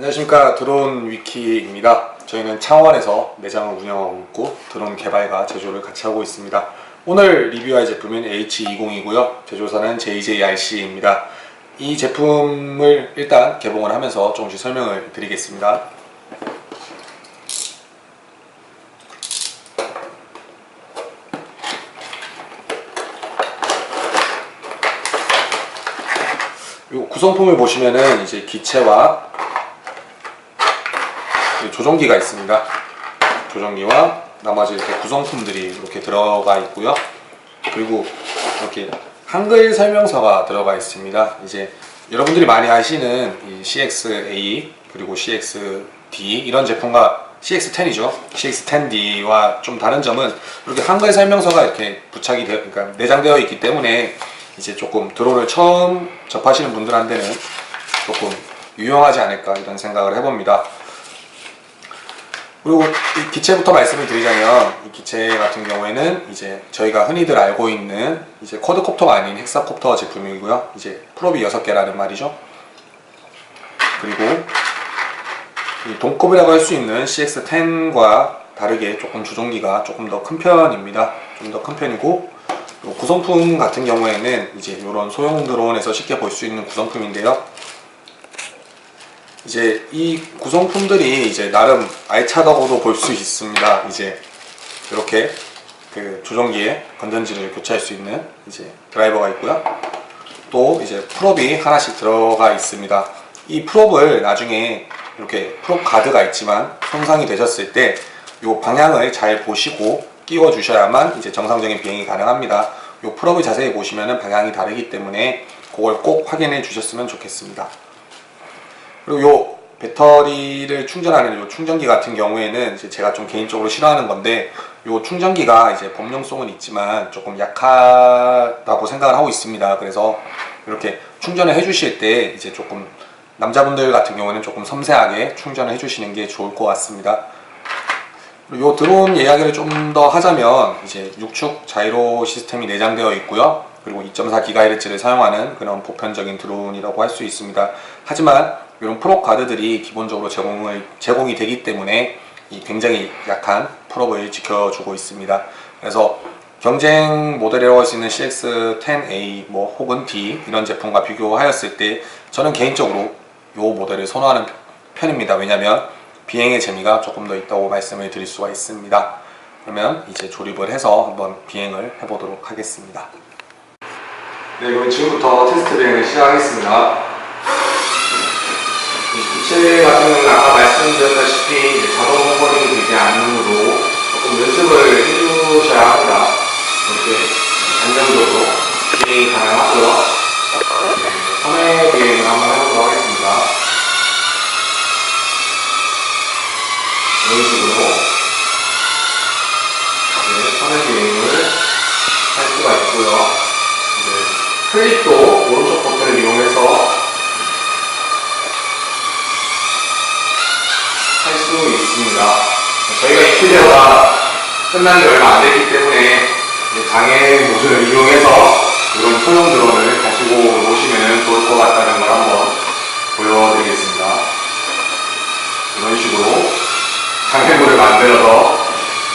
안녕하십니까 드론 위키입니다. 저희는 창원에서 매장을 운영하고 있고 드론 개발과 제조를 같이 하고 있습니다. 오늘 리뷰할 제품은 H20이고요. 제조사는 JJRC입니다. 이 제품을 일단 개봉을 하면서 조금씩 설명을 드리겠습니다. 요 구성품을 보시면은 이제 기체와 이 조종기가 있습니다. 조종기와 나머지 이렇게 구성품들이 이렇게 들어가 있고요. 그리고 이렇게 한글 설명서가 들어가 있습니다. 이제 여러분들이 많이 아시는 이 CX-A 그리고 CX-D 이런 제품과 CX-10이죠. CX-10D와 좀 다른 점은 이렇게 한글 설명서가 이렇게 부착이 되어, 그러니까 내장되어 있기 때문에 이제 조금 드론을 처음 접하시는 분들한테는 조금 유용하지 않을까 이런 생각을 해봅니다. 그리고 이 기체부터 말씀을 드리자면 이 기체 같은 경우에는 이제 저희가 흔히들 알고 있는 이제 쿼드콥터가 아닌 헥사콥터 제품이고요. 이제 프로비 6개라는 말이죠. 그리고 이 동급이라고 할 수 있는 CX10과 다르게 조금 조종기가 조금 더 큰 편입니다. 좀 더 큰 편이고 요 구성품 같은 경우에는 이제 이런 소형 드론에서 쉽게 볼 수 있는 구성품인데요. 이제 이 구성품들이 이제 나름 알차다고도 볼 수 있습니다. 이제 이렇게 그 조종기에 건전지를 교체할 수 있는 이제 드라이버가 있고요. 또 이제 프롭이 하나씩 들어가 있습니다. 이 프롭을 나중에 이렇게 프롭 가드가 있지만 손상이 되셨을 때 이 방향을 잘 보시고 끼워 주셔야만 이제 정상적인 비행이 가능합니다. 이 프롭을 자세히 보시면 방향이 다르기 때문에 그걸 꼭 확인해 주셨으면 좋겠습니다. 그리고 요 배터리를 충전하는 요 충전기 같은 경우에는 이제 제가 좀 개인적으로 싫어하는 건데 요 충전기가 이제 범용성은 있지만 조금 약하다고 생각을 하고 있습니다. 그래서 이렇게 충전을 해주실 때 이제 조금 남자분들 같은 경우에는 조금 섬세하게 충전을 해주시는 게 좋을 것 같습니다. 요 드론 이야기를 좀 더 하자면 이제 6축 자이로 시스템이 내장되어 있고요. 그리고 2.4GHz를 사용하는 그런 보편적인 드론이라고 할 수 있습니다. 하지만 이런 프롭 가드들이 기본적으로 제공을 제공이 되기 때문에 이 굉장히 약한 프롭을 지켜주고 있습니다. 그래서 경쟁 모델이라고 할 수 있는 CX-10A 뭐 혹은 D 이런 제품과 비교하였을 때 저는 개인적으로 이 모델을 선호하는 편입니다. 왜냐하면 비행의 재미가 조금 더 있다고 말씀을 드릴 수가 있습니다. 그러면 이제 조립을 해서 한번 비행을 해보도록 하겠습니다. 네, 그럼 지금부터 테스트 비행을 시작하겠습니다. 기체 같은 경우는 아까 말씀드렸다시피 이제 자동 호버링이 되지 않으므로 조금 연습을 해주셔야 합니다. 이렇게 안정적으로 비행이 가능하고요. 네, 선의 비행을 한번 해보도록 하겠습니다. 이런 식으로 이제 선의 비행을 할 수가 있고요. 이제 클립도 오른쪽 버튼을 이용해서 있습니다. 저희가 이 필레가 끝난 지 얼마 안 됐기 때문에 장애 모드를 이용해서 이런 소형 드론을 가지고 오시면 좋을 것 같다는 걸 한번 보여드리겠습니다. 이런 식으로 장애물을 만들어서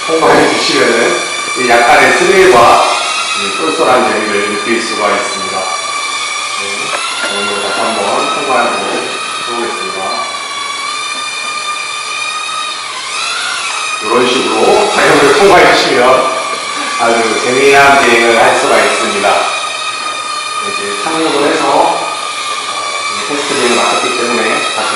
통과해 주시면은 이 약간의 스릴과 이 쏠쏠한 재미를 느낄 수가 있습니다. 네, 오늘 다시 한번 통과해 보겠습니다. 이런 식으로 장애물을 통과해 주시면 아주 재미난 비행을 할 수가 있습니다. 이제 착륙을 해서 이제 테스트 비행을 마쳤기 때문에 다시